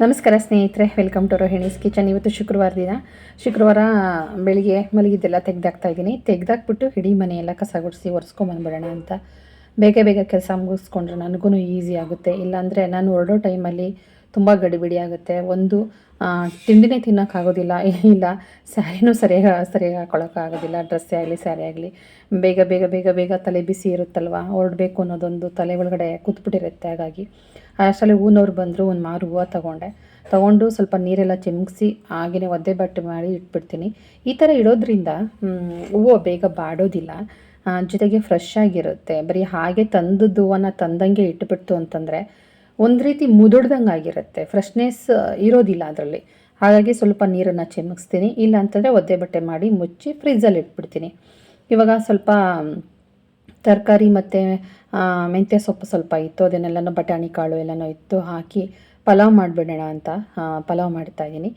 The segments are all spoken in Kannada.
ನಮಸ್ಕಾರ ಸ್ನೇಹಿತರೆ ವೆಲ್ಕಮ್ ಟು ರೋಹಿಣೀಸ್ ಕಿಚನ್ ಇವತ್ತು ಶುಕ್ರವಾರ ದಿನ. ಶುಕ್ರವಾರ ಬೆಳಿಗ್ಗೆ ಮಲಗಿದ್ದೆಲ್ಲ ತೆಗ್ದಾಕ್ತಾ ಇದ್ದೀನಿ. ತೆಗ್ದಾಕ್ಬಿಟ್ಟು ಇಡೀ ಮನೆಯೆಲ್ಲ ಕಸ ಗುಡಿಸಿ ಒರೆಸ್ಕೊಂಬಂದ್ಬಿಡೋಣ ಅಂತ. ಬೇಗ ಬೇಗ ಕೆಲಸ ಮುಗಿಸ್ಕೊಂಡ್ರೆ ನನಗೂ ಈಸಿ ಆಗುತ್ತೆ. ಇಲ್ಲಾಂದರೆ ನಾನು ಹೊರಡೋ ಟೈಮಲ್ಲಿ ತುಂಬ ಗಡಿಬಿಡಿ ಆಗುತ್ತೆ. ಒಂದು ತಿಂಡಿನೇ ತಿನ್ನೋಕ್ಕಾಗೋದಿಲ್ಲ, ಇಲ್ಲ ಸ್ಯಾರಿನೂ ಸರಿಯಾಗಿ ಸರಿಯಾಗಿ ಹಾಕೊಳ್ಳೋಕ್ಕಾಗೋದಿಲ್ಲ ಡ್ರೆಸ್ಸೇ ಆಗಲಿ, ಸ್ಯಾರಿ ಆಗಲಿ. ಬೇಗ ಬೇಗ ಬೇಗ ಬೇಗ ತಲೆ ಬಿಸಿ ಇರುತ್ತಲ್ವ? ಹೊರಡಬೇಕು ಅನ್ನೋದೊಂದು ತಲೆ ಒಳಗಡೆ ಕೂತ್ಬಿಟ್ಟಿರುತ್ತೆ. ಹಾಗಾಗಿ ಅಷ್ಟರಲ್ಲಿ ಹೂನವ್ರು ಬಂದರು, ಒಂದು ಮಾರು ಹೂವು ತೊಗೊಂಡೆ. ತೊಗೊಂಡು ಸ್ವಲ್ಪ ನೀರೆಲ್ಲ ಚಿಮುಕ್ಸಿ ಹಾಗೆಯೇ ಒದ್ದೆ ಬಟ್ಟೆ ಮಾಡಿ ಇಟ್ಬಿಡ್ತೀನಿ. ಈ ಥರ ಇಡೋದ್ರಿಂದ ಹೂವು ಬೇಗ ಬಾಡೋದಿಲ್ಲ. ಜೊತೆಗೆ ಫ್ರೆಶ್ ಆಗಿರುತ್ತೆ. ಬರೀ ಹಾಗೆ ತಂದದ್ದು ಹೂವನ್ನು ತಂದಂಗೆ ಇಟ್ಬಿಡ್ತು ಅಂತಂದರೆ ಒಂದು ರೀತಿ ಮುದುಡ್ದಂಗೆ ಆಗಿರುತ್ತೆ. ಫ್ರೆಶ್ನೆಸ್ ಇರೋದಿಲ್ಲ ಅದರಲ್ಲಿ. ಹಾಗಾಗಿ ಸ್ವಲ್ಪ ನೀರನ್ನು ಚಿಮ್ಮಿಸ್ತೀನಿ. ಇಲ್ಲ ಅಂತಂದರೆ ಒದ್ದೆ ಬಟ್ಟೆ ಮಾಡಿ ಮುಚ್ಚಿ ಫ್ರಿಜ್ಜಲ್ಲಿ ಇಟ್ಬಿಡ್ತೀನಿ. ಇವಾಗ ಸ್ವಲ್ಪ ತರಕಾರಿ ಮತ್ತು ಮೆಂತ್ಯ ಸೊಪ್ಪು ಸ್ವಲ್ಪ ಇತ್ತು. ಅದನ್ನೆಲ್ಲನೂ ಬಟಾಣಿ, ಕಾಳು ಎಲ್ಲನೂ ಇತ್ತು. ಹಾಕಿ ಪಲಾವ್ ಮಾಡಿಬಿಡೋಣ ಅಂತ ಪಲಾವ್ ಮಾಡ್ತಾ ಇದ್ದೀನಿ.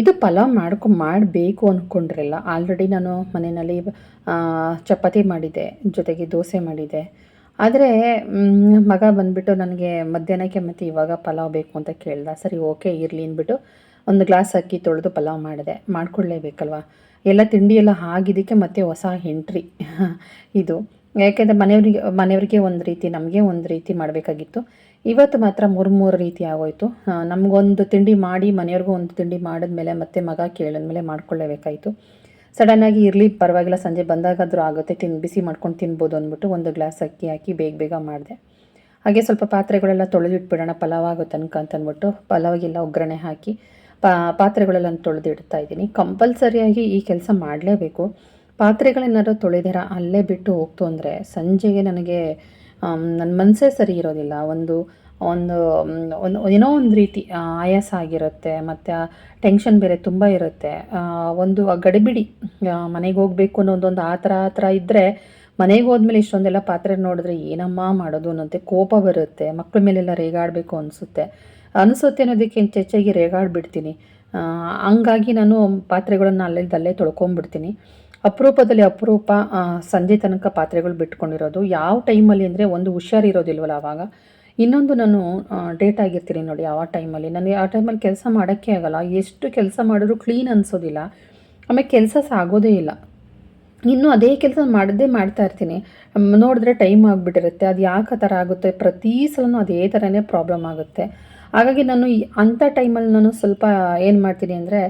ಇದು ಪಲಾವ್ ಮಾಡ್ಕೊ, ಮಾಡಬೇಕು ಅಂದ್ಕೊಂಡ್ರಲ್ಲ ಆಲ್ರೆಡಿ ನಾನು ಮನೆಯಲ್ಲಿ ಚಪಾತಿ ಮಾಡಿದ್ದೆ. ಜೊತೆಗೆ ದೋಸೆ ಮಾಡಿದ್ದೆ. ಆದರೆ ಮಗ ಬಂದುಬಿಟ್ಟು ನನಗೆ ಮಧ್ಯಾಹ್ನಕ್ಕೆ ಮತ್ತು ಇವಾಗ ಪಲಾವ್ ಬೇಕು ಅಂತ ಕೇಳ್ದ. ಸರಿ, ಓಕೆ, ಇರಲಿ ಅಂದ್ಬಿಟ್ಟು ಒಂದು ಗ್ಲಾಸ್ ಅಕ್ಕಿ ತೊಳೆದು ಪಲಾವ್ ಮಾಡಿದೆ. ಮಾಡ್ಕೊಳ್ಳೇಬೇಕಲ್ವ ಎಲ್ಲ ತಿಂಡಿ ಎಲ್ಲ ಆಗಿದ್ದಕ್ಕೆ ಮತ್ತೆ ಹೊಸ ಎಂಟ್ರಿ ಇದು. ಯಾಕೆಂದರೆ ಮನೆಯವರಿಗೆ ಮನೆಯವರಿಗೆ ಒಂದು ರೀತಿ, ನಮಗೆ ಒಂದು ರೀತಿ ಮಾಡಬೇಕಾಗಿತ್ತು. ಇವತ್ತು ಮಾತ್ರ ಮೂರು ಮೂರು ರೀತಿ ಆಗೋಯಿತು. ನಮಗೊಂದು ತಿಂಡಿ ಮಾಡಿ, ಮನೆಯವ್ರಿಗೂ ಒಂದು ತಿಂಡಿ ಮಾಡಿದ್ಮೇಲೆ ಮತ್ತೆ ಮಗ ಕೇಳಿದ್ಮೇಲೆ ಮಾಡ್ಕೊಳ್ಳೇಬೇಕಾಯಿತು ಸಡನ್ನಾಗಿ ಇರಲಿ, ಪರವಾಗಿಲ್ಲ, ಸಂಜೆ ಬಂದಾಗಾದರೂ ಆಗುತ್ತೆ, ತಿನ್, ಬಿಸಿ ಮಾಡ್ಕೊಂಡು ತಿನ್ಬೋದು ಅಂದ್ಬಿಟ್ಟು ಒಂದು ಗ್ಲಾಸ್ ಅಕ್ಕಿ ಹಾಕಿ ಬೇಗ ಬೇಗ ಮಾಡಿದೆ. ಹಾಗೆ ಸ್ವಲ್ಪ ಪಾತ್ರೆಗಳೆಲ್ಲ ತೊಳೆದಿಟ್ಬಿಡೋಣ, ಪಲಾವ್ ಆಗೋ ತನಕ ಅಂತ ಅಂದ್ಬಿಟ್ಟು ಪಲಾವಿಗೆಲ್ಲ ಒಗ್ಗರಣೆ ಹಾಕಿ, ಪಾ ಪಾತ್ರೆಗಳೆಲ್ಲ ತೊಳೆದಿಡ್ತಾ ಇದ್ದೀನಿ. ಕಂಪಲ್ಸರಿಯಾಗಿ ಈ ಕೆಲಸ ಮಾಡಲೇಬೇಕು. ಪಾತ್ರೆಗಳೇನಾದ್ರು ತೊಳೆದಿರ, ಅಲ್ಲೇ ಬಿಟ್ಟು ಹೋಗ್ತು ಅಂದರೆ ಸಂಜೆಗೆ ನನಗೆ ನನ್ನ ಮನಸ್ಸೇ ಸರಿ ಇರೋದಿಲ್ಲ. ಒಂದು ಒಂದು ಒಂದು, ಏನೋ ಒಂದು ರೀತಿ ಆಯಾಸ ಆಗಿರುತ್ತೆ ಮತ್ತು ಟೆನ್ಷನ್ ಬೇರೆ ತುಂಬ ಇರುತ್ತೆ. ಒಂದು ಗಡಿಬಿಡಿ ಮನೆಗೆ ಹೋಗಬೇಕು ಅನ್ನೋದೊಂದು ಆ ಥರ ಆ ಥರ ಇದ್ದರೆ ಮನೆಗೆ ಹೋದ್ಮೇಲೆ ಇಷ್ಟೊಂದೆಲ್ಲ ಪಾತ್ರೆ ನೋಡಿದ್ರೆ ಏನಮ್ಮ ಮಾಡೋದು ಅನ್ನೋಂತೆ ಕೋಪ ಬರುತ್ತೆ. ಮಕ್ಕಳ ಮೇಲೆಲ್ಲ ರೇಗಾಡಬೇಕು ಅನಿಸುತ್ತೆ. ಅನಿಸುತ್ತೆ ಅನ್ನೋದಕ್ಕಿಂತ ಹೆಚ್ಚಾಗಿ ರೇಗಾಡ್ಬಿಡ್ತೀನಿ. ಹಂಗಾಗಿ ನಾನು ಪಾತ್ರೆಗಳನ್ನು ಅಲ್ಲೇ ತೊಳ್ಕೊಂಡ್ಬಿಡ್ತೀನಿ ಅಪರೂಪದಲ್ಲಿ ಅಪರೂಪ ಸಂಜೆ ತನಕ ಪಾತ್ರೆಗಳು ಬಿಟ್ಕೊಂಡಿರೋದು. ಯಾವ ಟೈಮಲ್ಲಿ ಅಂದರೆ ಒಂದು ಹುಷಾರಿರೋದಿಲ್ವಲ್ಲ ಆವಾಗ ಇನ್ನೊಂದು ನಾನು ಡೇಟ್ ಆಗಿರ್ತೀನಿ ನೋಡಿ ಆ ಟೈಮಲ್ಲಿ ನನಗೆ ಆ ಟೈಮಲ್ಲಿ ಕೆಲಸ ಮಾಡೋಕ್ಕೆ ಆಗಲ್ಲ. ಎಷ್ಟು ಕೆಲಸ ಮಾಡಿದ್ರು ಕ್ಲೀನ್ ಅನಿಸೋದಿಲ್ಲ. ಆಮೇಲೆ ಕೆಲಸ ಸಾಗೋದೇ ಇಲ್ಲ. ಇನ್ನೂ ಅದೇ ಕೆಲಸ ಮಾಡದೇ ಮಾಡ್ತಾ ಇರ್ತೀನಿ. ನೋಡಿದ್ರೆ ಟೈಮ್ ಆಗಿಬಿಟ್ಟಿರುತ್ತೆ. ಅದು ಯಾಕೆ ಥರ ಆಗುತ್ತೆ? ಪ್ರತಿ ಸಲನೂ ಅದೇ ಥರನೇ ಪ್ರಾಬ್ಲಮ್ ಆಗುತ್ತೆ. ಹಾಗಾಗಿ ನಾನು ಅಂಥ ಟೈಮಲ್ಲಿ ನಾನು ಸ್ವಲ್ಪ ಏನು ಮಾಡ್ತೀನಿ ಅಂದರೆ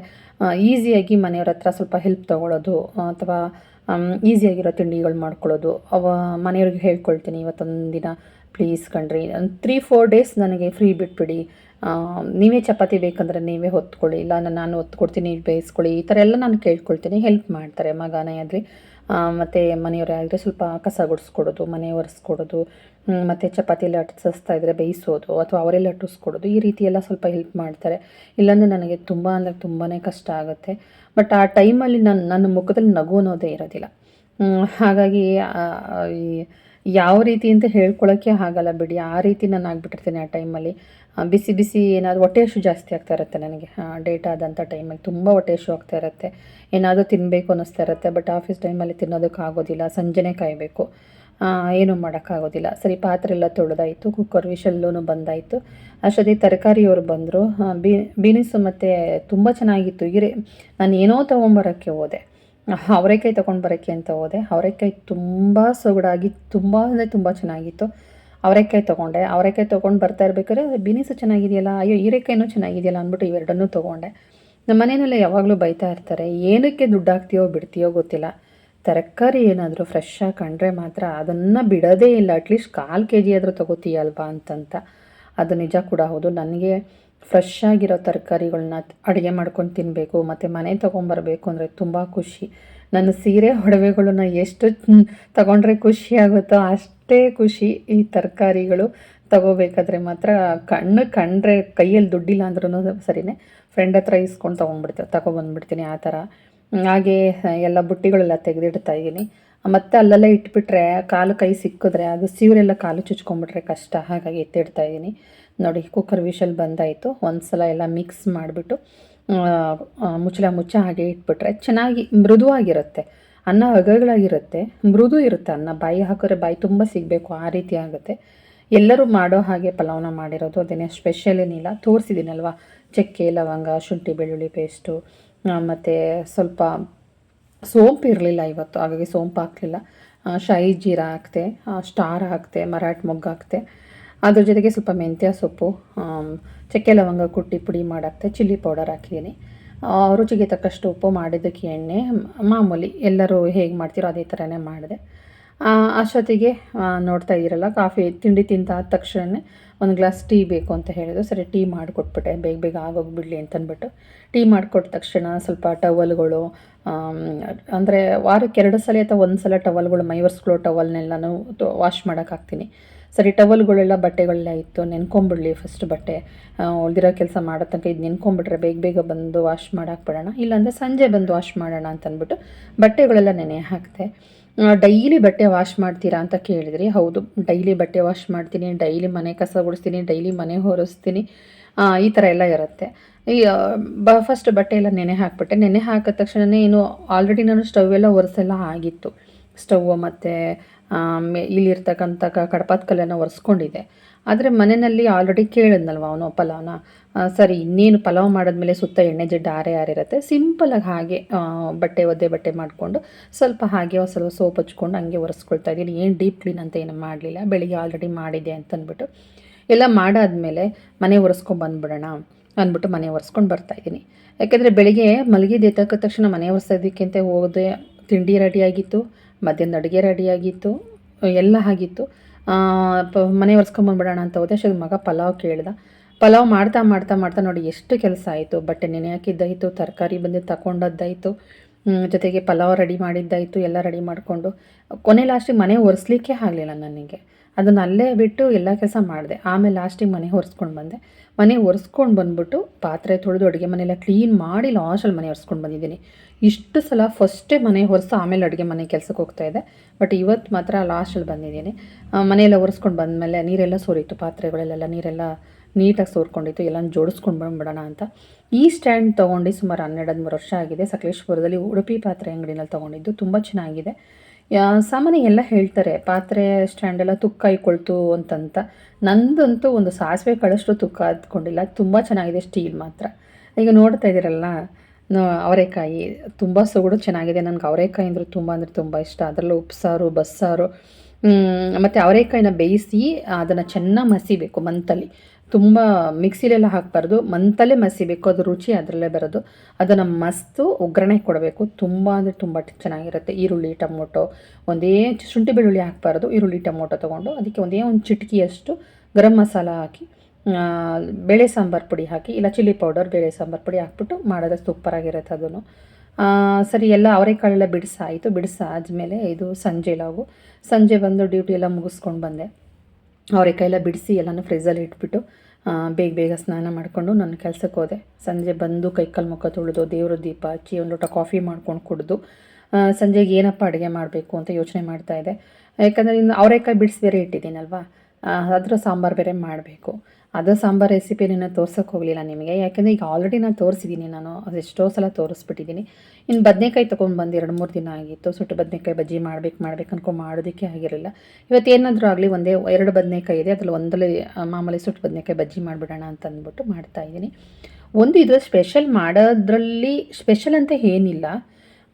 ಈಸಿಯಾಗಿ ಮನೆಯವ್ರ ಹತ್ರ ಸ್ವಲ್ಪ ಹೆಲ್ಪ್ ತೊಗೊಳೋದು, ಅಥವಾ ಈಸಿಯಾಗಿರೋ ತಿಂಡಿಗಳು ಮಾಡ್ಕೊಳ್ಳೋದು. ಅವ ಮನೆಯವ್ರಿಗೆ ಹೇಳ್ಕೊಳ್ತೀನಿ ಇವತ್ತೊಂದು ದಿನ ಪ್ಲೀಸ್ ಕಣ್ರಿ. ತ್ರೀ ಫೋರ್ ಡೇಸ್ ನನಗೆ ಫ್ರೀ ಬಿಟ್ಬಿಡಿ. ನೀವೇ ಚಪಾತಿ ಬೇಕಂದ್ರೆ ನೀವೇ ಹೊತ್ಕೊಳ್ಳಿ. ಇಲ್ಲ ನಾನು ಹೊತ್ಕೊಡ್ತೀನಿ, ನೀವು ಬೇಯಿಸ್ಕೊಳ್ಳಿ. ಈ ಥರ ಎಲ್ಲ ನಾನು ಕೇಳ್ಕೊಳ್ತೀನಿ. ಹೆಲ್ಪ್ ಮಾಡ್ತಾರೆ ಮಗನೇ ಆದರೆ ಮತ್ತು ಮನೆಯವರೇ ಆದರೆ ಸ್ವಲ್ಪ ಕಸ ಗುಡಿಸ್ಕೊಡೋದು, ಮನೆ ಒರೆಸ್ಕೊಡೋದು ಮತ್ತು ಚಪಾತಿ ಲಟ್ಸಿಸ್ತಾ ಇದ್ದರೆ ಬೇಯಿಸೋದು, ಅಥವಾ ಅವರೇ ಲಟ್ಟಿಸ್ಕೊಡೋದು ಈ ರೀತಿ ಎಲ್ಲ ಸ್ವಲ್ಪ ಹೆಲ್ಪ್ ಮಾಡ್ತಾರೆ. ಇಲ್ಲಾಂದರೆ ನನಗೆ ತುಂಬ ಅಂದರೆ ತುಂಬಾ ಕಷ್ಟ ಆಗುತ್ತೆ. ಬಟ್ ಆ ಟೈಮಲ್ಲಿ ನನ್ನ ನನ್ನ ಮುಖದಲ್ಲಿ ನಗು ಅನ್ನೋದೇ ಇರೋದಿಲ್ಲ. ಹಾಗಾಗಿ ಈ ಯಾವ ರೀತಿ ಅಂತ ಹೇಳ್ಕೊಳ್ಳೋಕ್ಕೆ ಆಗಲ್ಲ ಬಿಡಿ. ಆ ರೀತಿ ನಾನು ಆಗಿಬಿಟ್ಟಿರ್ತೀನಿ ಆ ಟೈಮಲ್ಲಿ. ಬಿಸಿ ಬಿಸಿ ಏನಾದರೂ ಹೊಟ್ಟೆ ಹಸು ಜಾಸ್ತಿ ಆಗ್ತಾ ಇರುತ್ತೆ ನನಗೆ. ಡೇಟ್ ಆದಂಥ ಟೈಮಲ್ಲಿ ತುಂಬ ಹೊಟ್ಟೆ ಹಸು ಆಗ್ತಾ ಇರುತ್ತೆ. ಏನಾದರೂ ತಿನ್ನಬೇಕು ಅನ್ನಿಸ್ತಾ ಇರುತ್ತೆ, ಬಟ್ ಆಫೀಸ್ ಟೈಮಲ್ಲಿ ತಿನ್ನೋದಕ್ಕಾಗೋದಿಲ್ಲ ಸಂಜೆನೇ ಕಾಯಬೇಕು. ಏನೂ ಮಾಡೋಕ್ಕಾಗೋದಿಲ್ಲ. ಸರಿ, ಪಾತ್ರೆ ಎಲ್ಲ ತೊಳೆದಾಯಿತು ಕುಕ್ಕರ್ ವಿಷಲ್ಲೂ ಬಂದಾಯಿತು. ಅಷ್ಟೊತ್ತಿಗೆ ತರಕಾರಿಯವರು ಬಂದರು. ಬೀನ್ಸು ಮತ್ತು ತುಂಬ ಚೆನ್ನಾಗಿತ್ತು. ಇರೇ ನಾನು ಏನೋ ತೊಗೊಂಬರೋಕ್ಕೆ ಹೋದೆ. ಅವರೆಕಾಯಿ ತೊಗೊಂಡು ಬರೋಕ್ಕೆ ಅಂತ ಹೋದೆ. ಅವರೆಕಾಯಿ ತುಂಬ ಸೊಗಡಾಗಿ, ತುಂಬ ಅಂದರೆ ತುಂಬ ಚೆನ್ನಾಗಿತ್ತು. ಅವರೆಕಾಯಿ ತೊಗೊಂಡೆ. ಅವರೆಕಾಯಿ ತೊಗೊಂಡು ಬರ್ತಾ ಇರ್ಬೇಕಾದ್ರೆ ಬಿನಿಸು ಚೆನ್ನಾಗಿದೆಯಲ್ಲ? ಅಯ್ಯೋ, ಹೀರೆಕಾಯಿನೂ ಚೆನ್ನಾಗಿದೆಯಲ್ಲ ಅಂದ್ಬಿಟ್ಟು ಇವೆರಡನ್ನೂ ತೊಗೊಂಡೆ. ನಮ್ಮ ಮನೆಯಲ್ಲೇ ಯಾವಾಗಲೂ ಬೈತಾ ಇರ್ತಾರೆ, ಏನಕ್ಕೆ ದುಡ್ಡು ಹಾಕ್ತೀಯೋ ಬಿಡ್ತೀಯೋ ಗೊತ್ತಿಲ್ಲ. ತರಕಾರಿ ಏನಾದರೂ ಫ್ರೆಶ್ ಆಗಿ ಕಂಡ್ರೆ ಮಾತ್ರ ಅದನ್ನು ಬಿಡೋದೇ ಇಲ್ಲ. ಅಟ್ಲೀಸ್ಟ್ ಕಾಲು ಕೆ ಜಿ ಆದರೂ ತೊಗೋತೀಯಲ್ವಾ ಅಂತಂತ. ಅದು ನಿಜ ಕೂಡ ಹೌದು. ನನಗೆ ಫ್ರೆಶ್ ಆಗಿರೋ ತರಕಾರಿಗಳನ್ನ ಅಡುಗೆ ಮಾಡ್ಕೊಂಡು ತಿನ್ನಬೇಕು ಮತ್ತು ಮನೆ ತೊಗೊಂಬರ್ಬೇಕು ಅಂದರೆ ತುಂಬ ಖುಷಿ. ನನ್ನ ಸೀರೆ ಒಡವೆಗಳನ್ನ ಎಷ್ಟು ತಗೊಂಡ್ರೆ ಖುಷಿ ಆಗುತ್ತೋ ಅಷ್ಟೇ ಖುಷಿ ಈ ತರಕಾರಿಗಳು ತಗೋಬೇಕಾದ್ರೆ ಮಾತ್ರ. ಕಣ್ಣು ಕಂಡ್ರೆ ಕೈಯಲ್ಲಿ ದುಡ್ಡಿಲ್ಲ ಅಂದ್ರೂ ಸರಿನೇ. ಫ್ರೆಂಡ್ ಹತ್ರ ಇಸ್ಕೊಂಡು ತೊಗೊಂಡ್ಬಿಡ್ತೀವಿ ತಗೊಬಂದ್ಬಿಡ್ತೀನಿ ಆ ಥರ. ಹಾಗೆ ಎಲ್ಲ ಬುಟ್ಟಿಗಳೆಲ್ಲ ತೆಗೆದಿಡ್ತಾ ಇದ್ದೀನಿ. ಮತ್ತೆ ಅಲ್ಲೆಲ್ಲ ಇಟ್ಬಿಟ್ರೆ ಕಾಲು ಕೈ ಸಿಕ್ಕಿದ್ರೆ ಅದು ಸೀರೆಲ್ಲ ಕಾಲು ಚುಚ್ಕೊಂಡ್ಬಿಟ್ರೆ ಕಷ್ಟ. ಹಾಗಾಗಿ ಎತ್ತಿಡ್ತಾ ಇದ್ದೀನಿ. ನೋಡಿ ಕುಕ್ಕರ್ ವಿಷಲ್ ಬಂದಾಯಿತು. ಒಂದು ಸಲ ಎಲ್ಲ ಮಿಕ್ಸ್ ಮಾಡಿಬಿಟ್ಟು ಮುಚ್ಚಳ ಮುಚ್ಚ ಹಾಗೆ ಇಟ್ಬಿಟ್ರೆ ಚೆನ್ನಾಗಿ ಮೃದುವಾಗಿರುತ್ತೆ. ಅನ್ನ ಹಗಗಳಾಗಿರುತ್ತೆ. ಮೃದು ಇರುತ್ತೆ ಅನ್ನ. ಬಾಯಿ ಹಾಕಿದ್ರೆ ಬಾಯಿ ತುಂಬ ಸಿಗಬೇಕು, ಆ ರೀತಿ ಆಗುತ್ತೆ. ಎಲ್ಲರೂ ಮಾಡೋ ಹಾಗೆ ಪಲಾವ್ನ ಮಾಡಿರೋದು. ಅದೇನೇ ಸ್ಪೆಷಲ್ ಏನಿಲ್ಲ. ತೋರಿಸಿದ್ದೀನಲ್ವ? ಚಕ್ಕೆ, ಲವಂಗ, ಶುಂಠಿ, ಬೆಳ್ಳುಳ್ಳಿ ಪೇಸ್ಟು ಮತ್ತು ಸ್ವಲ್ಪ ಸೋಂಪು ಇರಲಿಲ್ಲ ಇವತ್ತು, ಹಾಗಾಗಿ ಸೋಂಪು ಹಾಕಲಿಲ್ಲ. ಶಾಯಿ ಜೀರಾ ಹಾಕ್ತೆ ಸ್ಟಾರ್ ಹಾಕ್ತೆ, ಮರಾಠ ಮೊಗ್ಗು ಹಾಕ್ತೆ. ಅದ್ರ ಜೊತೆಗೆ ಸ್ವಲ್ಪ ಮೆಂತ್ಯ ಸೊಪ್ಪು ಚಕ್ಕೆ ಲವಂಗ ಕುಟ್ಟಿ ಪುಡಿ ಮಾಡಾಕ್ತೆ, ಚಿಲ್ಲಿ ಪೌಡರ್ ಹಾಕಿದ್ದೀನಿ ರುಚಿಗೆ ತಕ್ಕಷ್ಟು ಉಪ್ಪು ಮಾಡಿದ್ದಕ್ಕೆ ಎಣ್ಣೆ, ಮಾಮೂಲಿ ಎಲ್ಲರೂ ಹೇಗೆ ಮಾಡ್ತೀರೋ ಅದೇ ಥರನೇ ಮಾಡಿದೆ. ಅಷ್ಟೊತ್ತಿಗೆ ನೋಡ್ತಾ ಇದ್ದೀರಲ್ಲ ಕಾಫಿ ತಿಂಡಿ ತಿಂತಾದ ತಕ್ಷಣ ಒಂದು ಗ್ಲಾಸ್ ಟೀ ಬೇಕು ಅಂತ ಹೇಳಿದ್ರು. ಸರಿ, ಟೀ ಮಾಡಿಕೊಟ್ಬಿಟ್ಟೆ. ಬೇಗ ಬೇಗ ಆಗೋಗ್ಬಿಡ್ಲಿ ಅಂತಂದ್ಬಿಟ್ಟು ಟೀ ಮಾಡಿಕೊಟ್ಟ ತಕ್ಷಣ ಸ್ವಲ್ಪ ಟವಲ್ಗಳು ಅಂದರೆ ವಾರಕ್ಕೆ ಎರಡು ಸಲ ಅಥವಾ ಒಂದು ಸಲ ಟವಲ್ಗಳು ಮೈ ಒರೆಸ್ಕೊಳ್ಳೋ ಟವಲ್ನೆಲ್ಲನೂ ವಾಶ್ ಮಾಡೋಕೆ ಹಾಕ್ತೀನಿ ಸರಿ, ಟವಲ್ಗಳೆಲ್ಲ ಬಟ್ಟೆಗಳೆಲ್ಲ ಇತ್ತು. ನೆನ್ಕೊಂಬಿಡ್ಲಿ ಫಸ್ಟ್ ಬಟ್ಟೆ. ಉಳಿದಿರೋ ಕೆಲಸ ಮಾಡೋ ತನಕ ಇದು ನೆನ್ಕೊಂಬಿಟ್ರೆ ಬೇಗ ಬೇಗ ಬಂದು ವಾಶ್ ಮಾಡಾಕ್ಬಿಡೋಣ. ಇಲ್ಲಾಂದರೆ ಸಂಜೆ ಬಂದು ವಾಶ್ ಮಾಡೋಣ ಅಂತಂದ್ಬಿಟ್ಟು ಬಟ್ಟೆಗಳೆಲ್ಲ ನೆನೆ ಹಾಕ್ತೆ ಡೈಲಿ ಬಟ್ಟೆ ವಾಶ್ ಮಾಡ್ತೀರಾ ಅಂತ ಕೇಳಿದ್ರಿ, ಹೌದು, ಡೈಲಿ ಬಟ್ಟೆ ವಾಶ್ ಮಾಡ್ತೀನಿ, ಡೈಲಿ ಮನೆ ಕಸ ಗುಡಿಸ್ತೀನಿ, ಡೈಲಿ ಮನೆ ಹೊರಿಸ್ತೀನಿ ಈ ಥರ ಎಲ್ಲ ಇರುತ್ತೆ. ಈ ಬ ಫಸ್ಟ್ ಬಟ್ಟೆ ಎಲ್ಲ ನೆನೆ ಹಾಕ್ಬಿಟ್ಟೆ. ನೆನೆ ಹಾಕಿದ ತಕ್ಷಣವೇ ಏನು ಆಲ್ರೆಡಿ ನಾನು ಸ್ಟವ್ ಎಲ್ಲ ಒರೆಸೆಲ್ಲ ಆಗಿತ್ತು. ಸ್ಟವ್ ಮತ್ತು ಇಲ್ಲಿರ್ತಕ್ಕಂಥ ಕಡಪಾತ್ ಕಲ್ಲನ್ನು ಒರೆಸ್ಕೊಂಡಿದ್ದೆ. ಆದರೆ ಮನೆಯಲ್ಲಿ ಆಲ್ರೆಡಿ ಕೇಳಿದ್ನಲ್ವ ಅವನು ಪಲಾವ್ನ? ಸರಿ, ಇನ್ನೇನು ಪಲಾವ್ ಮಾಡಿದ್ಮೇಲೆ ಸುತ್ತ ಎಣ್ಣೆ ಜಿಡ್ಡು ಆರೇ ಆರಿರುತ್ತೆ ಸಿಂಪಲಾಗಿ ಹಾಗೆ ಬಟ್ಟೆ ಒದ್ದೆ ಬಟ್ಟೆ ಮಾಡಿಕೊಂಡು ಸ್ವಲ್ಪ ಹಾಗೆ ಒಂದು ಸ್ವಲ್ಪ ಸೋಪ್ ಹಚ್ಕೊಂಡು ಹಂಗೆ ಒರೆಸ್ಕೊಳ್ತಾ ಇದ್ದೀನಿ. ಏನು ಡೀಪ್ ಕ್ಲೀನ್ ಅಂತ ಏನು ಮಾಡಲಿಲ್ಲ. ಬೆಳಿಗ್ಗೆ ಆಲ್ರೆಡಿ ಮಾಡಿದೆ ಅಂತಂದ್ಬಿಟ್ಟು. ಎಲ್ಲ ಮಾಡಾದಮೇಲೆ ಮನೆ ಒರೆಸ್ಕೊಂಡು ಬಂದ್ಬಿಡೋಣ ಅಂದ್ಬಿಟ್ಟು ಮನೆ ಒರೆಸ್ಕೊಂಡು ಬರ್ತಾಯಿದ್ದೀನಿ ಯಾಕೆಂದರೆ ಬೆಳಿಗ್ಗೆ ಮಲಗಿದ ಎತ್ತಕ್ಕ ತಕ್ಷಣ ಮನೆ ಒರೆಸೋದಕ್ಕಿಂತ ಹೋದೆ ತಿಂಡಿ ರೆಡಿಯಾಗಿತ್ತು ಮಧ್ಯಾಹ್ನ ಅಡುಗೆ ರೆಡಿಯಾಗಿತ್ತು ಎಲ್ಲ ಆಗಿತ್ತು. ಮನೆ ಒರೆಸ್ಕೊಂಬಂದ್ಬಿಡೋಣ ಅಂತ ಹೋದೆ. ಅಷ್ಟೊತ್ತಿಗೆ ಮಗ ಪಲಾವ್ ಕೇಳ್ದ. ಪಲಾವ್ ಮಾಡ್ತಾ ಮಾಡ್ತಾ ಮಾಡ್ತಾ ನೋಡಿ ಎಷ್ಟು ಕೆಲಸ ಆಯಿತು. ಬಟ್ಟೆ ನೆನೆ ಹಾಕಿದ್ದಾಯಿತು ತರಕಾರಿ ಬಂದು ತಗೊಂಡದ್ದಾಯಿತು ಜೊತೆಗೆ ಪಲಾವ್ ರೆಡಿ ಮಾಡಿದ್ದಾಯಿತು, ಎಲ್ಲ ರೆಡಿ ಮಾಡಿಕೊಂಡು. ಕೊನೆ ಲಾಸ್ಟಿಗೆ ಮನೆ ಒರೆಸ್ಲಿಕ್ಕೆ ಆಗಲಿಲ್ಲ ನನಗೆ. ಅದನ್ನು ಅಲ್ಲೇ ಬಿಟ್ಟು ಎಲ್ಲ ಕೆಲಸ ಮಾಡಿದೆ. ಆಮೇಲೆ ಲಾಸ್ಟಿಗೆ ಮನೆ ಒರೆಸ್ಕೊಂಡು ಬಂದೆ. ಮನೆ ಒರೆಸ್ಕೊಂಡು ಬಂದ್ಬಿಟ್ಟು ಪಾತ್ರೆ ತೊಳೆದು ಅಡುಗೆ ಮನೆಯೆಲ್ಲ ಕ್ಲೀನ್ ಮಾಡಿ ಲಾಸ್ಟಲ್ಲಿ ಮನೆ ಒರೆಸ್ಕೊಂಡು ಬಂದಿದ್ದೀನಿ. ಇಷ್ಟು ಸಲ ಫಸ್ಟೇ ಮನೆ ಒರೆಸು, ಆಮೇಲೆ ಅಡುಗೆ ಮನೆ ಕೆಲಸಕ್ಕೆ ಹೋಗ್ತಾ ಇದೆ. ಬಟ್ ಇವತ್ತು ಮಾತ್ರ ಲಾಸ್ಟಲ್ಲಿ ಬಂದಿದ್ದೀನಿ. ಮನೆಯೆಲ್ಲ ಒರೆಸ್ಕೊಂಡು ಬಂದಮೇಲೆ ನೀರೆಲ್ಲ ಸೋರಿತ್ತು, ಪಾತ್ರೆಗಳೆಲ್ಲ ನೀರೆಲ್ಲ ನೀಟಾಗಿ ಸೋರ್ಕೊಂಡಿತ್ತು ಎಲ್ಲ ಜೋಡಿಸ್ಕೊಂಡು ಬಂದ್ಬಿಡೋಣ ಅಂತ. ಈ ಸ್ಟ್ಯಾಂಡ್ ತೊಗೊಂಡು ಸುಮಾರು ಹನ್ನೆರಡು ಹದಿಮೂರು ವರ್ಷ ಆಗಿದೆ. ಸಕಲೇಶ್ಪುರದಲ್ಲಿ ಉಡುಪಿ ಪಾತ್ರೆ ಅಂಗಡಿನಲ್ಲಿ ತೊಗೊಂಡಿದ್ದು, ತುಂಬ ಚೆನ್ನಾಗಿದೆ. ಸಾಮಾನ್ಯ ಎಲ್ಲ ಹೇಳ್ತಾರೆ, ಪಾತ್ರೆ ಸ್ಟ್ಯಾಂಡ್ ಎಲ್ಲ ತುಕ್ಕ ಇಕ್ಕೊಳ್ತು ಅಂತಂತ. ನಂದಂತೂ ಒಂದು ಸಾಸಿವೆ ಕಳಷ್ಟು ತುಕ್ಕ ಹತ್ಕೊಂಡಿಲ್ಲ ತುಂಬ ಚೆನ್ನಾಗಿದೆ ಸ್ಟೀಲ್ ಮಾತ್ರ. ಈಗ ನೋಡ್ತಾ ಇದ್ದೀರಲ್ಲ ಅವರೆಕಾಯಿ, ತುಂಬ ಸೊಗಡು ಚೆನ್ನಾಗಿದೆ, ನನಗೆ ಅವರೆಕಾಯಿ ಅಂದರೆ ತುಂಬ ಅಂದರೆ ತುಂಬ ಇಷ್ಟ. ಅದರಲ್ಲೂ ಉಪ್ಸಾರು, ಬಸ್ಸಾರು ಮತ್ತು ಅವರೆಕಾಯಿನ ಬೇಯಿಸಿ ಅದನ್ನು ಚೆನ್ನಾಗಿ ಮಸಿಬೇಕು ಮಂತಲ್ಲಿ. ತುಂಬ ಮಿಕ್ಸಿಲೆಲ್ಲ ಹಾಕಬಾರ್ದು. ಮಂತಲ್ಲೇ ಮಸಿಬೇಕು ಅದು ರುಚಿ ಅದರಲ್ಲೇ ಬರೋದು. ಅದನ್ನು ಮಸ್ತು ಒಗ್ಗರಣೆ ಕೊಡಬೇಕು. ತುಂಬ ಅಂದರೆ ತುಂಬ ಚೆನ್ನಾಗಿರುತ್ತೆ. ಈರುಳ್ಳಿ, ಟೊಮೊಟೊ, ಒಂದೇ ಶುಂಠಿ ಬೆಳ್ಳುಳ್ಳಿ ಹಾಕಬಾರ್ದು. ಈರುಳ್ಳಿ, ಟೊಮೊಟೊ ತೊಗೊಂಡು ಅದಕ್ಕೆ ಒಂದೇ ಒಂದು ಚಿಟಕಿಯಷ್ಟು ಗರಂ ಮಸಾಲ ಹಾಕಿ ಬೇಳೆ ಸಾಂಬಾರು ಪುಡಿ ಹಾಕಿ, ಇಲ್ಲ ಚಿಲ್ಲಿ ಪೌಡರ್, ಬೇಳೆ ಸಾಂಬಾರು ಪುಡಿ ಹಾಕ್ಬಿಟ್ಟು ಮಾಡಿದ್ರೆ ಸೂಪರಾಗಿರುತ್ತೆ ಅದನ್ನು. ಸರಿ, ಎಲ್ಲ ಅವರೆಕಾಳೆಲ್ಲ ಬಿಡಿಸಾಯಿತು. ಬಿಡಿಸಾದ್ಮೇಲೆ ಇದು ಸಂಜೆ ಲಾಗು. ಸಂಜೆ ಬಂದು ಡ್ಯೂಟಿ ಎಲ್ಲ ಮುಗಿಸ್ಕೊಂಡು ಬಂದೆ. ಅವರೆಕಾಯಿ ಎಲ್ಲ ಬಿಡಿಸಿ ಎಲ್ಲನೂ ಫ್ರಿಜ್ಜಲ್ಲಿ ಇಟ್ಬಿಟ್ಟು ಬೇಗ ಬೇಗ ಸ್ನಾನ ಮಾಡಿಕೊಂಡು ನನ್ನ ಕೆಲಸಕ್ಕೆ ಹೋದೆ. ಸಂಜೆ ಬಂದು ಕೈಕಾಲು ಮುಖ ತೊಳೆದು, ದೇವ್ರ ದೀಪ ಹಚ್ಚಿ ಒಂದು ಲೋಟ ಕಾಫಿ ಮಾಡ್ಕೊಂಡು ಕುಡಿದು ಸಂಜೆಗೆ ಏನಪ್ಪ ಅಡುಗೆ ಮಾಡಬೇಕು ಅಂತ ಯೋಚನೆ ಮಾಡ್ತಾ ಇದ್ದೆ. ಯಾಕಂದರೆ ಇನ್ನು ಅವರೆಕಾಯಿ ಬಿಡಿಸಿ ಬೇರೆ ಇಟ್ಟಿದ್ದೀನಲ್ವಾ? ಅದರ ಸಾಂಬಾರು ಬೇರೆ ಮಾಡಬೇಕು. ಅದು ಸಾಂಬಾರು ರೆಸಿಪಿ ನಾನು ತೋರ್ಸೋಕೆ ಹೋಗಲಿಲ್ಲ ನಿಮಗೆ. ಯಾಕೆಂದರೆ ಈಗ ಆಲ್ರೆಡಿ ನಾನು ತೋರಿಸಿದ್ದೀನಿ ನಾನು ಅದೆಷ್ಟೋ ಸಲ ತೋರಿಸ್ಬಿಟ್ಟಿದ್ದೀನಿ ಇನ್ನು ಬದನೆಕಾಯಿ ತೊಗೊಂಡು ಬಂದು ಎರಡು ಮೂರು ದಿನ ಆಗಿತ್ತು. ಸುಟ್ಟು ಬದನೆಕಾಯಿ ಬಜ್ಜಿ ಮಾಡ್ಬೇಕು ಮಾಡ್ಬೇಕು ಅನ್ಕೊಂಡು ಮಾಡೋದಕ್ಕೆ ಆಗಿರಲಿಲ್ಲ. ಇವತ್ತು ಏನಾದರೂ ಆಗಲಿ ಒಂದೇ ಎರಡು ಬದನೆಕಾಯಿ ಇದೆ. ಅದರಲ್ಲಿ ಒಂದಲ್ಲಿ ಮಾಮೂಲಿ ಸುಟ್ಟು ಬದನೆಕಾಯಿ ಬಜ್ಜಿ ಮಾಡಿಬಿಡೋಣ ಅಂತ ಅಂದ್ಬಿಟ್ಟು ಮಾಡ್ತಾಯಿದ್ದೀನಿ ಒಂದು ಇದು ಸ್ಪೆಷಲ್ ಮಾಡೋದ್ರಲ್ಲಿ ಸ್ಪೆಷಲ್ ಅಂತ ಏನಿಲ್ಲ.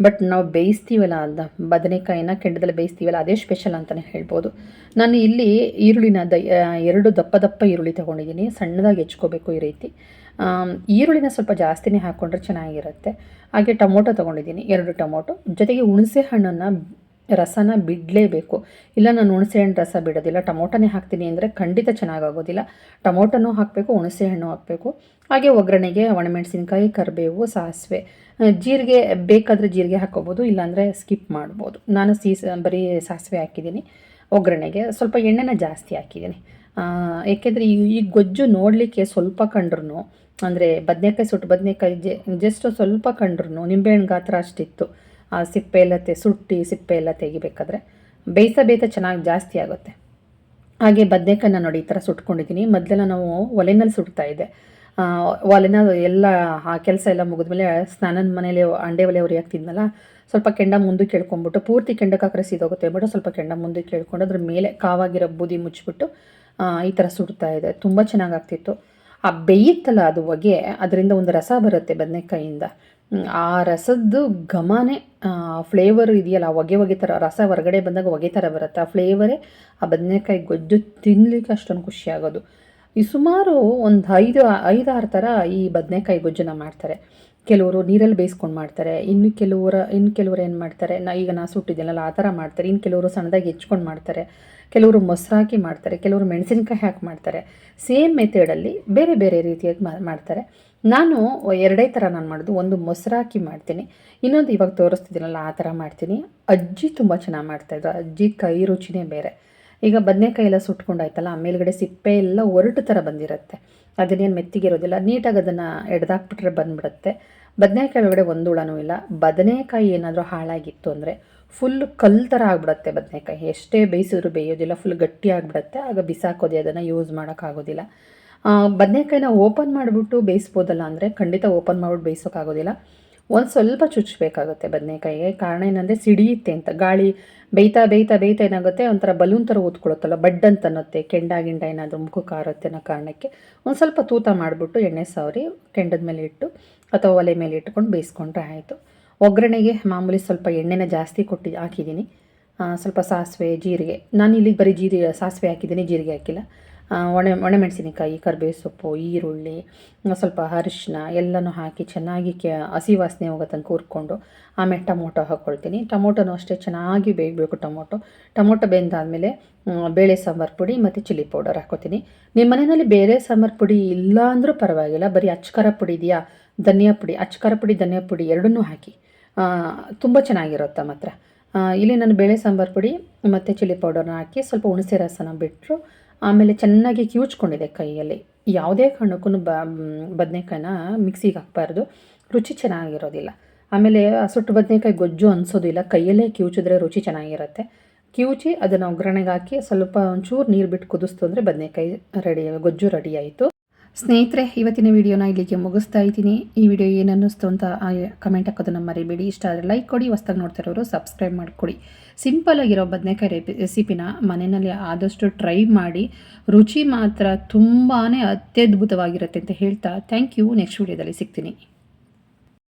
ಬಟ್ ನಾವು ಬೇಯಿಸ್ತೀವಲ್ಲ ಅಲ್ಲ ಬದನೆಕಾಯಿನ ಕೆಂಡದಲ್ಲಿ ಬೇಯಿಸ್ತೀವಲ್ಲ, ಅದೇ ಸ್ಪೆಷಲ್ ಅಂತಲೇ ಹೇಳ್ಬೋದು. ನಾನು ಇಲ್ಲಿ ಈರುಳ್ಳಿನ ದ ಎರಡು ದಪ್ಪ ದಪ್ಪ ಈರುಳ್ಳಿ ತೊಗೊಂಡಿದ್ದೀನಿ. ಸಣ್ಣದಾಗಿ ಹೆಚ್ಕೋಬೇಕು ಈ ರೀತಿ. ಈರುಳ್ಳಿನ ಸ್ವಲ್ಪ ಜಾಸ್ತಿನೇ ಹಾಕ್ಕೊಂಡ್ರೆ ಚೆನ್ನಾಗಿರುತ್ತೆ. ಹಾಗೆ ಟೊಮೊಟೊ ತೊಗೊಂಡಿದ್ದೀನಿ, ಎರಡು ಟೊಮೊಟೊ. ಜೊತೆಗೆ ಹುಣಸೆ ಹಣ್ಣನ್ನು ರಸನ ಬಿಡಲೇಬೇಕು. ಇಲ್ಲ, ನಾನು ಹುಣಸೆ ಹಣ್ಣು ರಸ ಬಿಡೋದಿಲ್ಲ. ಟೊಮೊಟೊನೇ ಹಾಕ್ತೀನಿ ಅಂದರೆ ಖಂಡಿತ ಚೆನ್ನಾಗಾಗೋದಿಲ್ಲ. ಟೊಮೊಟೊನೂ ಹಾಕಬೇಕು ಹುಣಸೆ ಹಣ್ಣು ಹಾಕಬೇಕು. ಹಾಗೆ ಒಗ್ಗರಣೆಗೆ ಒಣಮೆಣಸಿನ್ಕಾಯಿ, ಕರಿಬೇವು, ಸಾಸಿವೆ. ಜೀರಿಗೆ ಬೇಕಾದರೆ ಜೀರಿಗೆ ಹಾಕ್ಕೋಬೋದು, ಇಲ್ಲಾಂದರೆ ಸ್ಕಿಪ್ ಮಾಡ್ಬೋದು. ನಾನು ಸೀಸ, ಬರೀ ಸಾಸಿವೆ ಹಾಕಿದ್ದೀನಿ. ಒಗ್ಗರಣೆಗೆ ಸ್ವಲ್ಪ ಎಣ್ಣೆನ ಜಾಸ್ತಿ ಹಾಕಿದ್ದೀನಿ. ಏಕೆಂದರೆ ಈ ಈ ಗೊಜ್ಜು ನೋಡಲಿಕ್ಕೆ ಸ್ವಲ್ಪ ಕಂಡ್ರೂ ಅಂದರೆ ಬದನೆಕಾಯಿ ಸುಟ್ಟು ಬದನೆಕಾಯಿ ಜೆ, ಜಸ್ಟ್ ಸ್ವಲ್ಪ ಕಂಡ್ರೂ ನಿಂಬೆಹಣ್ಣು ಗಾತ್ರ ಅಷ್ಟಿತ್ತು. ಆ ಸಿಪ್ಪೆ ಎಲ್ಲ ತೆ, ಸುಟ್ಟಿ ಸಿಪ್ಪೆ ಎಲ್ಲ ತೆಗಿಬೇಕಾದ್ರೆ ಬೇಯ್ತಾ ಚೆನ್ನಾಗಿ ಜಾಸ್ತಿ ಆಗುತ್ತೆ. ಹಾಗೆ ಬದನೆಕಾಯಿನ ನೋಡಿ ಈ ಥರ ಸುಟ್ಕೊಂಡಿದ್ದೀನಿ. ಮೊದಲೆಲ್ಲ ನಾವು ಒಲೆನಲ್ಲಿ ಸುಡ್ತಾ ಇದ್ದೆ. ಒಲೆನ ಎಲ್ಲ ಆ ಕೆಲಸ ಎಲ್ಲ ಮುಗಿದ್ಮೇಲೆ ಸ್ನಾನದ ಮನೇಲಿ ಅಂಡೆ ಒಲೆ ಉರಿ ಹಾಕ್ತಿದ್ನಲ್ಲ ಸ್ವಲ್ಪ ಕೆಂಡ ಮುಂದೆ ಕೇಳ್ಕೊಂಬಿಟ್ಟು ಪೂರ್ತಿ ಕೆಂಡಕ್ಕೆ ಹಾಕ್ರೆ ಸೀದೋಗುತ್ತೆ ಬಿಟ್ಟು ಸ್ವಲ್ಪ ಕೆಂಡ ಮುಂದೆ ಕೇಳ್ಕೊಂಡು ಅದ್ರ ಮೇಲೆ ಕಾವಾಗಿರೋ ಬೂದಿ ಮುಚ್ಚಿಬಿಟ್ಟು ಈ ಥರ ಸುಡ್ತಾ ಇದೆ ತುಂಬ ಚೆನ್ನಾಗಾಗ್ತಿತ್ತು ಆ ಬೇಯುತ್ತಲ್ಲ ಅದು ಹೊಗೆ ಅದರಿಂದ ಒಂದು ರಸ ಬರುತ್ತೆ ಬದನೆಕಾಯಿಯಿಂದ ಆ ರಸದ್ದು ಘಮನೇ ಫ್ಲೇವರ್ ಇದೆಯಲ್ಲ, ಹೊಗೆ ಹೊಗೆ ಥರ ರಸ ಹೊರಗಡೆ ಬಂದಾಗ ಹೊಗೆ ಥರ ಬರುತ್ತೆ. ಆ ಫ್ಲೇವರೇ ಆ ಬದನೆಕಾಯಿ ಗೊಜ್ಜು ತಿನ್ನಲಿಕ್ಕೆ ಅಷ್ಟೊಂದು ಖುಷಿಯಾಗೋದು ಈ ಸುಮಾರು ಒಂದು ಐದು, ಐದಾರು ಥರ ಈ ಬದನೆಕಾಯಿ ಗೊಜ್ಜನ್ನ ಮಾಡ್ತಾರೆ. ಕೆಲವರು ನೀರಲ್ಲಿ ಬೇಯಿಸ್ಕೊಂಡು ಮಾಡ್ತಾರೆ, ಇನ್ನು ಕೆಲವರು ಇನ್ನು ಕೆಲವರು ಏನು ಮಾಡ್ತಾರೆ, ನಾ, ಈಗ ನಾ ಸುಟ್ಟಿದ್ದೀನಲ್ಲ ಆ ಥರ ಮಾಡ್ತಾರೆ. ಇನ್ನು ಕೆಲವರು ಸಣ್ಣದಾಗಿ ಹೆಚ್ಕೊಂಡು ಮಾಡ್ತಾರೆ, ಕೆಲವರು ಮೊಸರು ಹಾಕಿ ಮಾಡ್ತಾರೆ, ಕೆಲವರು ಮೆಣಸಿನ್ಕಾಯಿ ಹಾಕಿ ಮಾಡ್ತಾರೆ. ಸೇಮ್ ಮೆಥಡಲ್ಲಿ ಬೇರೆ ಬೇರೆ ರೀತಿಯಾಗಿ ಮಾಡ್ತಾರೆ. ನಾನು ಎರಡೇ ಥರ ನಾನು ಮಾಡೋದು. ಒಂದು ಮೊಸರಾಕಿ ಮಾಡ್ತೀನಿ. ಇನ್ನೊಂದು ಇವಾಗ ತೋರಿಸ್ತಿದ್ದೀನಲ್ಲ, ಆ ಥರ ಮಾಡ್ತೀನಿ. ಅಜ್ಜಿ ತುಂಬ ಚೆನ್ನಾಗಿ ಮಾಡ್ತಾಯಿದ್ರು ಅಜ್ಜಿ ಕೈ ರುಚಿನೇ ಬೇರೆ. ಈಗ ಬದನೆಕಾಯಿ ಎಲ್ಲ ಸುಟ್ಕೊಂಡಾಯ್ತಲ್ಲ ಮೇಲ್ಗಡೆ ಸಿಪ್ಪೆ ಎಲ್ಲ ಒರಟು ಥರ ಬಂದಿರುತ್ತೆ. ಅದನ್ನೇನು ಮೆತ್ತಿಗಿರೋದಿಲ್ಲ ನೀಟಾಗಿ ಅದನ್ನು ಎಡ್ದಾಕ್ಬಿಟ್ರೆ ಬಂದ್ಬಿಡುತ್ತೆ. ಬದನೆಕಾಯಿ ಒಳಗಡೆ ಒಂದು ಹುಳನೂ ಇಲ್ಲ. ಬದನೆಕಾಯಿ ಏನಾದರೂ ಹಾಳಾಗಿತ್ತು ಅಂದರೆ ಫುಲ್ ಕಲ್ ಥರ ಆಗಿಬಿಡುತ್ತೆ ಬದನೆಕಾಯಿ. ಎಷ್ಟೇ ಬೇಯಿಸಿದ್ರು ಬೇಯೋದಿಲ್ಲ. ಫುಲ್ ಗಟ್ಟಿ ಆಗಿಬಿಡುತ್ತೆ. ಆಗ ಬಿಸಾಕೋದೆ ಅದನ್ನು ಯೂಸ್ ಮಾಡೋಕ್ಕಾಗೋದಿಲ್ಲ ಬದನೆಕಾಯಿನ ಓಪನ್ ಮಾಡಿಬಿಟ್ಟು ಬೇಯಿಸ್ಬೋದಲ್ಲ ಅಂದರೆ ಖಂಡಿತ ಓಪನ್ ಮಾಡಿಬಿಟ್ಟು ಬೇಯಿಸೋಕ್ಕಾಗೋದಿಲ್ಲ ಒಂದು ಸ್ವಲ್ಪ ಚುಚ್ಚಬೇಕಾಗುತ್ತೆ ಬದನೆಕಾಯಿಗೆ. ಕಾರಣ ಏನಂದರೆ ಸಿಡಿಯುತ್ತೆ ಅಂತ. ಗಾಳಿ ಬೇಯ್ತಾ ಬೇಯ್ತಾ ಬೇಯ್ತಾ ಏನಾಗುತ್ತೆ? ಒಂಥರ ಬಲೂನ್ ಥರ ಊದ್ಕೊಳುತ್ತಲ್ಲ ಬಡ್ ಅಂತ ಅನ್ನುತ್ತೆ. ಕೆಂಡ ಗಿಂಡ ಏನಾದರೂ ಮುಖ ಕಾರುತ್ತೆ ಅನ್ನೋ ಕಾರಣಕ್ಕೆ ಒಂದು ಸ್ವಲ್ಪ ತೂತ ಮಾಡಿಬಿಟ್ಟು ಎಣ್ಣೆ ಸವರಿ ಕೆಂಡದ ಮೇಲೆ ಇಟ್ಟು ಅಥವಾ ಒಲೆ ಮೇಲೆ ಇಟ್ಕೊಂಡು ಬೇಯಿಸ್ಕೊಂಡ್ರೆ ಆಯಿತು. ಒಗ್ಗರಣೆಗೆ ಮಾಮೂಲಿ ಸ್ವಲ್ಪ ಎಣ್ಣೆನ ಜಾಸ್ತಿ ಕೊಟ್ಟು ಹಾಕಿದ್ದೀನಿ. ಸ್ವಲ್ಪ ಸಾಸಿವೆ, ಜೀರಿಗೆ. ನಾನು ಇಲ್ಲಿಗೆ ಬರೀ ಜೀರಿಗೆ ಸಾಸಿವೆ ಹಾಕಿದ್ದೀನಿ, ಜೀರಿಗೆ ಹಾಕಿಲ್ಲ. ಒಣೆ, ಒಣಮೆಣಸಿನಕಾಯಿ ಕರಿಬೇವು ಸೊಪ್ಪು ಈರುಳ್ಳಿ ಸ್ವಲ್ಪ ಅರಿಶಿನ ಎಲ್ಲನೂ ಹಾಕಿ ಚೆನ್ನಾಗಿ ಕೆ, ಹಸಿ ವಾಸನೆ ಹೋಗೋ ತನಕ ಹುರ್ಕೊಂಡು ಆಮೇಲೆ ಟೊಮೊಟೊ ಹಾಕ್ಕೊಳ್ತೀನಿ ಟೊಮೊಟೊನೂ ಅಷ್ಟೇ ಚೆನ್ನಾಗಿ ಬೇಯಬೇಕು ಟೊಮೊಟೊ. ಟೊಮೊಟೊ ಬೆಂದಾದಮೇಲೆ ಬೇಳೆ ಸಾಂಬಾರು ಪುಡಿ ಮತ್ತು ಚಿಲ್ಲಿ ಪೌಡರ್ ಹಾಕೋತೀನಿ. ನಿಮ್ಮ ಮನೆಯಲ್ಲಿ ಬೇರೆ ಸಾಂಬಾರು ಪುಡಿ ಇಲ್ಲ ಅಂದರೂ ಪರವಾಗಿಲ್ಲ. ಬರೀ ಅಚ್ಚಕರ ಪುಡಿ ಇದೆಯಾ? ಧನಿಯಾ ಪುಡಿ ಅಚ್ಚಕರ ಪುಡಿ, ಧನಿಯಾ ಪುಡಿ ಎರಡನ್ನೂ ಹಾಕಿ. ತುಂಬ ಚೆನ್ನಾಗಿರುತ್ತೆ ಮಾತ್ರ. ಇಲ್ಲಿ ನಾನು ಬೇಳೆ ಸಾಂಬಾರು ಪುಡಿ ಮತ್ತು ಚಿಲ್ಲಿ ಪೌಡರ್ನ ಹಾಕಿ ಸ್ವಲ್ಪ ಹುಣಸೆ ರಸನ ಬಿಟ್ಟರು ಆಮೇಲೆ ಚೆನ್ನಾಗಿ ಕಿವುಚ್ಕೊಂಡಿದೆ ಕೈಯಲ್ಲಿ. ಯಾವುದೇ ಕಾರಣಕ್ಕೂ ಬ ಬದನೆಕಾಯಿನ ಮಿಕ್ಸಿಗೆ ಹಾಕ್ಬಾರ್ದು. ರುಚಿ ಚೆನ್ನಾಗಿರೋದಿಲ್ಲ. ಆಮೇಲೆ ಸುಟ್ಟು ಬದನೆಕಾಯಿ ಗೊಜ್ಜು ಅನಿಸೋದಿಲ್ಲ. ಕೈಯಲ್ಲೇ ಕಿವುಚಿದ್ರೆ ರುಚಿ ಚೆನ್ನಾಗಿರುತ್ತೆ. ಕಿವುಚಿ, ಅದನ್ನು ಒಗ್ಗರಣೆಗೆ ಹಾಕಿ ಸ್ವಲ್ಪ ಒಂಚೂರು ನೀರು ಬಿಟ್ಟು ಕುದಿಸ್ತು ಅಂದರೆ ಬದನೆಕಾಯಿ ರೆಡಿ, ಗೊಜ್ಜು ರೆಡಿ ಆಯಿತು. ಸ್ನೇಹಿತರೆ, ಇವತ್ತಿನ ವಿಡಿಯೋನ ಇಲ್ಲಿಗೆ ಮುಗಿಸ್ತಾ ಇದ್ದೀನಿ. ಈ ವಿಡಿಯೋ ಏನನ್ನಿಸ್ತು ಅಂತ ಕಮೆಂಟ್ ಹಾಕೋದನ್ನು ಮರಿಬೇಡಿ. ಇಷ್ಟ ಆದರೆ ಲೈಕ್ ಕೊಡಿ, ಹೊಸ್ದಾಗಿ ನೋಡ್ತಿರೋರು ಸಬ್ಸ್ಕ್ರೈಬ್ ಮಾಡಿಕೊಡಿ. ಸಿಂಪಲ್ ಆಗಿರೋ ಬದನೆಕಾಯಿ ರೆಸಿಪಿನ ಮನೆಯಲ್ಲಿ ಆದಷ್ಟು ಟ್ರೈ ಮಾಡಿ. ರುಚಿ ಮಾತ್ರ ತುಂಬಾ ಅತ್ಯದ್ಭುತವಾಗಿರುತ್ತೆ ಅಂತ ಹೇಳ್ತಾ ಥ್ಯಾಂಕ್ ಯು ನೆಕ್ಸ್ಟ್ ವಿಡಿಯೋದಲ್ಲಿ ಸಿಗ್ತೀನಿ.